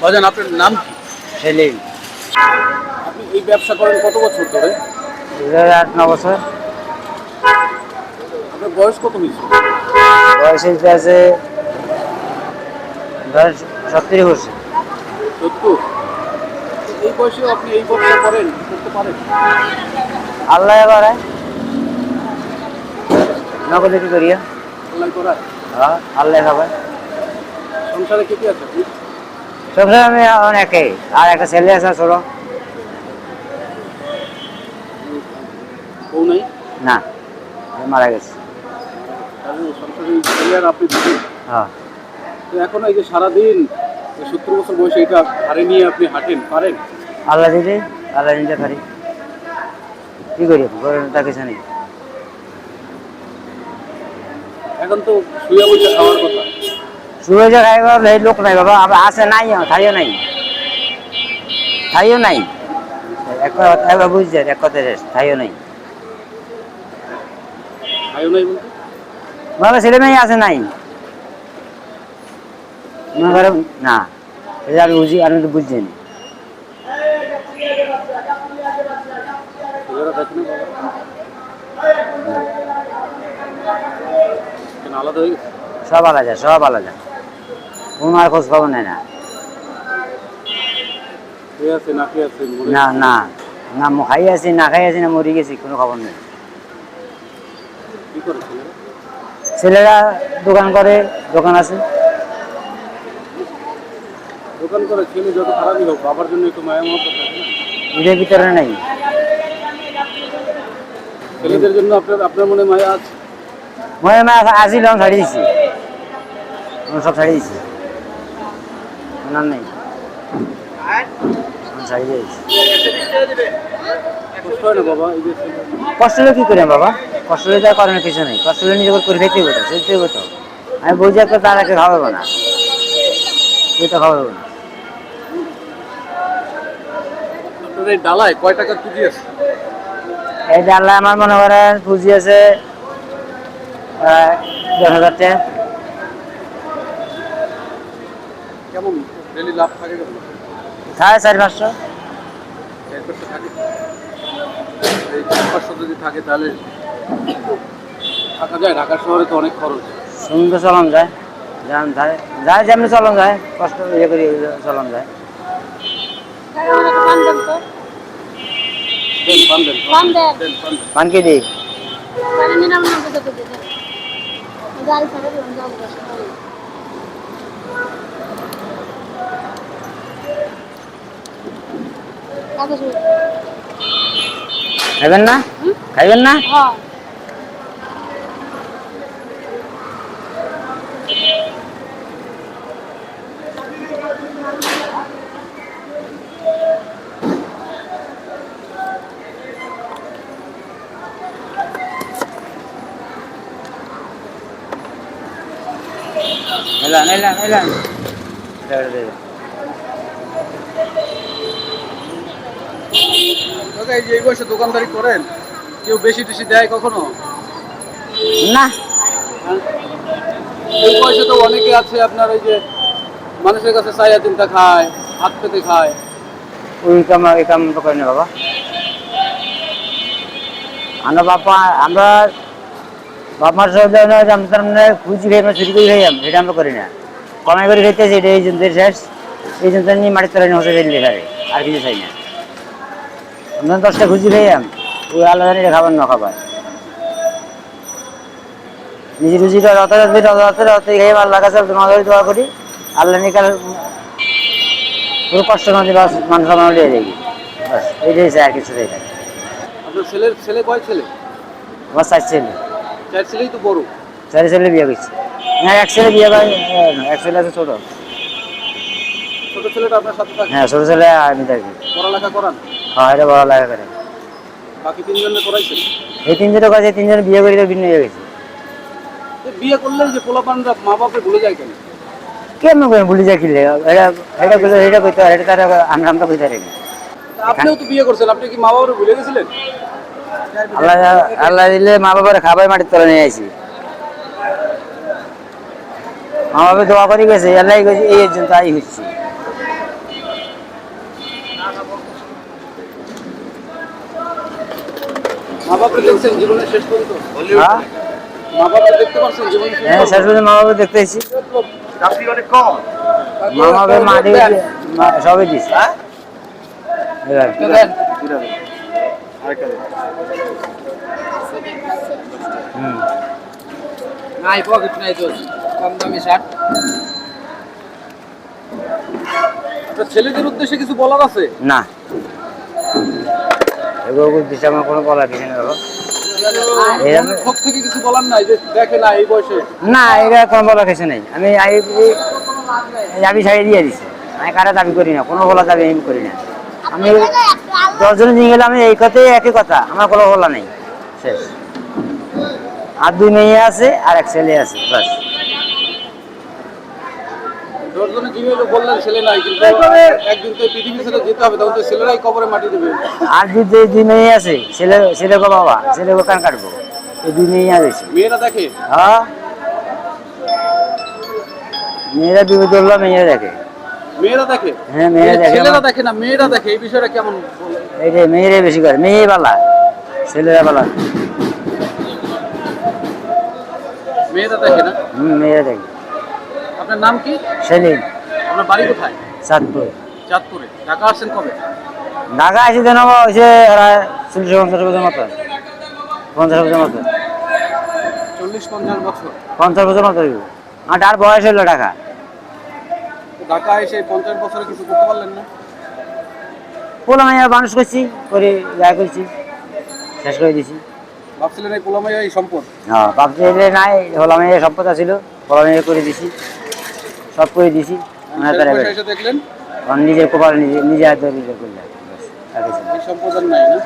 ভাইজান আপনার নাম কি? সেলিম। আপনি এই ব্যবসা করেন কত বছর ধরে? আট ন বছর। আপনার বয়স কত হয়েছে? বয়স হইতে আছে ধর সত্তরই বছর সত্তর? এই বয়সেও আপনি এই ব্যবসা করেন করতে পারেন? আল্লাহ নগদ কি করিয়া? আল্লাহ করায়। হ্যাঁ আল্লাহ খাবার সংসারে কে কে আছে সবসময় আমি অনেকে আর একটা ছেলে আছে ছোট না মারা গেছে। হ্যাঁ। তো এখন এই যে সারাদিন সত্তর বছর বয়সে এটা হারে নিয়ে আপনি হাঁটেন পারেন? আল্লাহ দিলে আল্লাহ দিতে পারি। কি করি? তা কিছু নেই। এখন তো শুয়ে বসে খাওয়ার কথা। যে খাইবা এই লোক নাই বাবা আবার আছে নাই নাই। নাই। এক কথা বুঝছে এক কথা শেষ নাই। খাইও নাই বলতে? বাবা ছেলে মেয়ে আছে নাই? না এটা আমি বুঝি আমি তো বুঝছি না। ছেলেরা দেখে না বাবা? কেন আলাদা গেছে। সব আলাদা সব আলাদা। কোনো আর খোঁজ খবর নেয় না। না না না খাই আছি না খাই আছি না মরি গেছি কোনো খবর নেই। ছেলেরা? দোকান করে দোকান আছে। দোকান করে ছেলে যত খারাপই হোক বাবার জন্য একটু মায়া মহব্বত থাকে না? এটার ভিতরে নেই। ছেলেদের জন্য আপনার আপনার মনে মায়া আছে? মনে মা আসিল আমি ছাড়িয়ে দিছি আমি সব ছাড়িয়ে নেই। কষ্ট না হলে কি করি বাবা? কষ্ট হলে কিছু নেই। কষ্ট হলে নিজে করে খেতে হতো চলতে হতো আমি বুঝি একটা তার একটা খাওয়াবো না। তুই তো খাওয়াবো না। এই ডালায় কয় টাকা কেজি আছে? এই ডাল্লা আমার মনে করেন পুঁজি আছে দশ হাজার টাকা। কেমন? ডেলি লাভ থাকে কেমন? সাড়ে চারি পাঁচশো। পাঁচশো থাকে? এই চার পাঁচশো যদি থাকে তাহলে থাকা যায়? ঢাকা শহরে তো অনেক খরচ। সুন্দর চলন যায়। যেমন যায়। যায় যেমনি চলন যায়। কষ্ট ইয়ে করি চলন যায়। দেন পান দেন। পান দেন। দেন পান দেন। পান কি দিই মানে নিরানব্বই টাকা দিতে গাড়ি ছাড়া দিলাম যাব বসে কাগজ খাইবেন না খাইবেন না হ্যাঁ এলাম এলাম এলাম এটা এই যে এই বয়সে দোকানদারি করেন কেউ বেশি টেশি দেয় কখনো? না। হ্যাঁ? এই বয়সে তো অনেকে আছে আপনার ওই যে মানুষের কাছে চাইয়া চিন্তা খায় হাত পেতে খায়। ওই কাম এই কাম তো করি না বাবা। আমরা বাপা আমরা বাপার সব আমরা মানে খুঁজি খাই আমরা চুরি করে খাই সেটা আমরা করি না। কমাই করে খাইতেছি এটা এই শেষ। এই জন্তু নিয়ে মাটির ফেললে খাবে আর কিছু চাই না। আমরা দশটা খুঁজি খাইয়াম ওই আলাদা নিয়ে খাবার না খাবার। নিজে রুজিটা যত যত যত খাই আল্লাহ কাছে তোমাদের দোয়া করি। আল্লাহ নিয়ে কাল কোনো কষ্ট না দিলে মানুষ আমার লিয়ে যাই বাস এইটাই চাই আর কিছু চাই না। আপনার ছেলের ছেলে কয় ছেলে? আমার চার ছেলে। চার ছেলেই তো বড়। চারি ছেলে বিয়ে করছে। হ্যাঁ এক ছেলে বিয়ে করে এক ছেলে আছে ছোট। ছোট ছেলেটা আপনার সাথে থাকে? হ্যাঁ ছোট ছেলে আমি থাকি। পড়ালেখা করান? হ্যাঁ এটা বড় লাগা করে। বাকি তিনজনে করাইছেন এই তিনজনের কাছে তিনজন বিয়ে করে তো ভিন্ন হয়ে গেছে। বিয়ে করলে যে পোলাপানরা মা বাপে ভুলে যায় কেন? করে ভুলে যা কিনলে এটা এটা করলে এটা করতে এটা তারা আমরা আমরা বুঝতে পারি আপনিও তো বিয়ে করছেন আপনি কি মা বাবারে ভুলে গেছিলেন? আল্লাহ আল্লাহ দিলে মা বাবার খাবার মাটির তলে নিয়ে আসি মা বাবা দোয়া করে গেছে আল্লাহ এই জন্য তাই হচ্ছে মা বাপকে দেখছেন জীবনের শেষ পর্যন্ত হ্যাঁ? মা বাপকে দেখতে পারছেন জীবনের শেষ পর্যন্ত? মা বাবা দেখতে এসেছি। মা বাবা মা সবই দিছি এবার দেন। হুম। নাই পকেট নাই তো। কম দামি শার্ট তো ছেলেদের উদ্দেশ্যে কিছু বলার আছে? না। এগুলো দিচ্ছে আমার কোনো বলার কিছু নেই না এটা বলার কিছু নেই। আমি আই দাবি ছাড়িয়ে দিয়ে দিছি। আমি কারা দাবি করি না কোনো বলা দাবি আমি করি না। আমি দশজনে নিয়ে গেলে আমি এই কথাই একই কথা আমার কোনো বলা নেই। শেষ। আর দুই মেয়ে আছে আর এক ছেলে আছে বাস। দশজনে জিমেইলে বললেন ছেলে নাই কিন্তু একদিন তো পৃথিবী ছেড়ে যেতে হবে তখন তো ছেলেরাই কবরে মাটি দেবে। আর দুই- মেয়ে আছে ছেলে ছেলে গো বাবা ছেলে গো কান কাটবো এই দুই মেয়ে আছে মেয়েরা দেখে? হ্যাঁ? মেয়েরা মেয়েরা দেখে। মেয়েরা দেখে? হ্যাঁ, মেয়েরা দেখে। ছেলেরা দেখে না মেয়েরা দেখে এই বিষয়টা কেমন? এই যে মেয়েরাই বেশি করে মেয়ে বালা ছেলেরা বালা। মেয়েরা দেখে না? হুম মেয়েরা দেখে। আপনার নাম কি? সেলিম। আপনার বাড়ি কোথায়? চাঁদপুর। চাঁদপুরে। ঢাকা আসছেন কবে? ঢাকা এসে দেন হয়েছে ওরা চল্লিশ পঞ্চাশ বছর মতো। পঞ্চাশ বছর মতো। চল্লিশ পঞ্চাশ বছর। পঞ্চাশ বছর মতো হইব। আর বয়স হলো ঢাকা। ঢাকা এসে পঞ্চাশ বছরে কিছু করতে পারলেন না? পোলা মাইয়া মানুষ করছি করে যা করছি শেষ করে দিছি। ভাবছিলেন এই পোলামাইয়া এই সম্পদ? হ্যাঁ ভাবছি এলে নাই হোলা মাইয়া সম্পদ ছিল পোলা মাইয়া করে দিছি। সব করে দিছি তারা বয়সে এসে দেখলেন? নিজের কপাল নিজে নিজে হাতে নিজে করলাম নাই না?